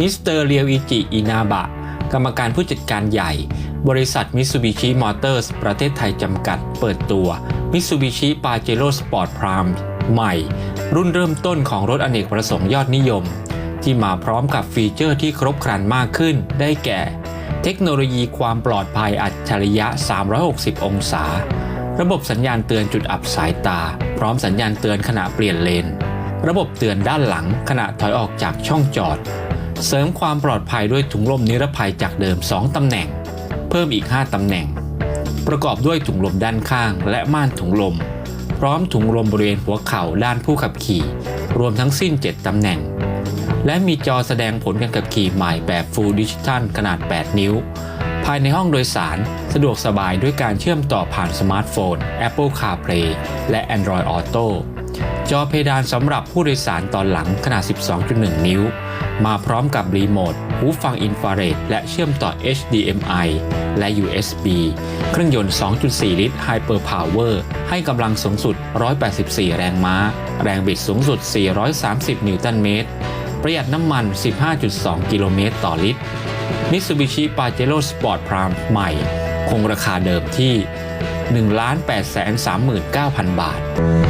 มิสเตอร์เรียวอิจิอินาบะ กรรมการผู้จัดการใหญ่ บริษัทมิ t ซูบิชิมอเตอร์สประเทศไทยจำกัด เปิดตัวมิ t ซูบิชิปาเจโร่สปอร์ตพรามใหม่ รุ่นเริ่มต้นของรถอเนกประสงค์ยอดนิยม ที่มาพร้อมกับฟีเจอร์ที่ครบครันมากขึ้น ได้แก่ เทคโนโลยีความปลอดภัยอัจฉริยะ 360 องศา ระบบสัญญาณเตือนจุดอับสายตา พร้อมสัญญาณเตือนขณะเปลี่ยนเลน ระบบเตือนด้านหลังขณะถอยออกจากช่องจอด เสริมความปลอดภัยด้วยถุงลมนิรภัยจากเดิม 2 ตำแหน่ง เพิ่มอีก 5 ตำแหน่ง ประกอบด้วยถุงลมด้านข้างและม่านถุงลม พร้อมถุงลมบริเวณหัวเข่าด้านผู้ขับขี่ รวมทั้งสิ้น 7 ตำแหน่ง และมีจอแสดงผลการขับขี่ใหม่แบบ Full Digital ขนาด 8 นิ้ว ภายในห้องโดยสารสะดวกสบายด้วยการเชื่อมต่อผ่านสมาร์ทโฟน Apple CarPlay และ Android Auto จอเพดานสำหรับผู้โดยสารตอนหลังขนาด 12.1 นิ้ว มาพร้อมกับรีโมท หูฟังอินฟราเรดและเชื่อมต่อ HDMI และ USB เครื่องยนต์ 2.4 ลิตร Hyper Power ให้กำลังสูงสุด 184 แรงม้า แรงบิดสูงสุด 430 นิวตันเมตร ประหยัดน้ำมัน 15.2 กิโลเมตรต่อลิตร Mitsubishi Pajero Sport Prime ใหม่ คงราคาเดิมที่ 1,839,000 บาท